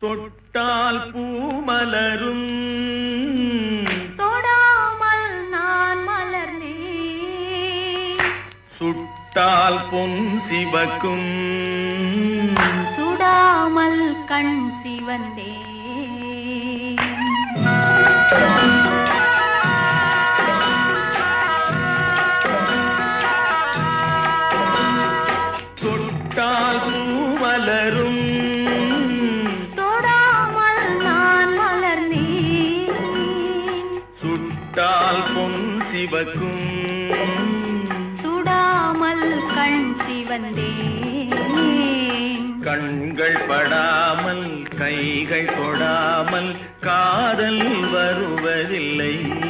தொட்டால் பூமலரும். தொடாமல் நான் மலர்ந்தேன். சுட்டால் பொன் சிவக்கும். சுடாமல் கண் சிவந்தேன். பொன் சிவக்கும். சுடாமல் கண் சிவந்தேன். கண்கள் படாமல் கைகள் தொடாமல் காதல் வருவதில்லை.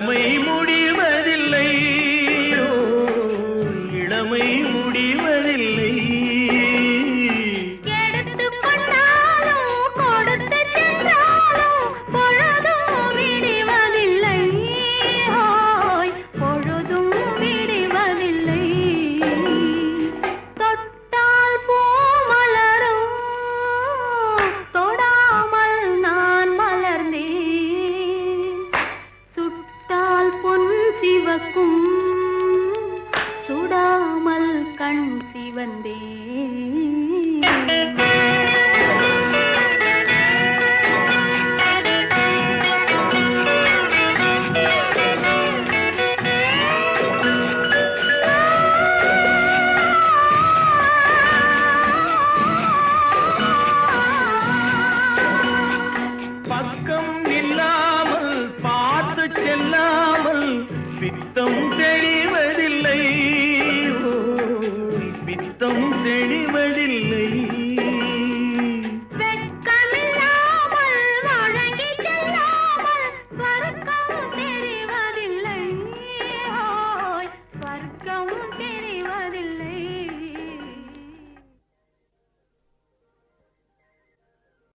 இளமை முடிவதில்லை ஓ, இளமை சுடாமல் கண் பக்கம் இல்லாமல் பார்த்து செல்லாமல் சித்தம் தெரியும் விழிவழில்லை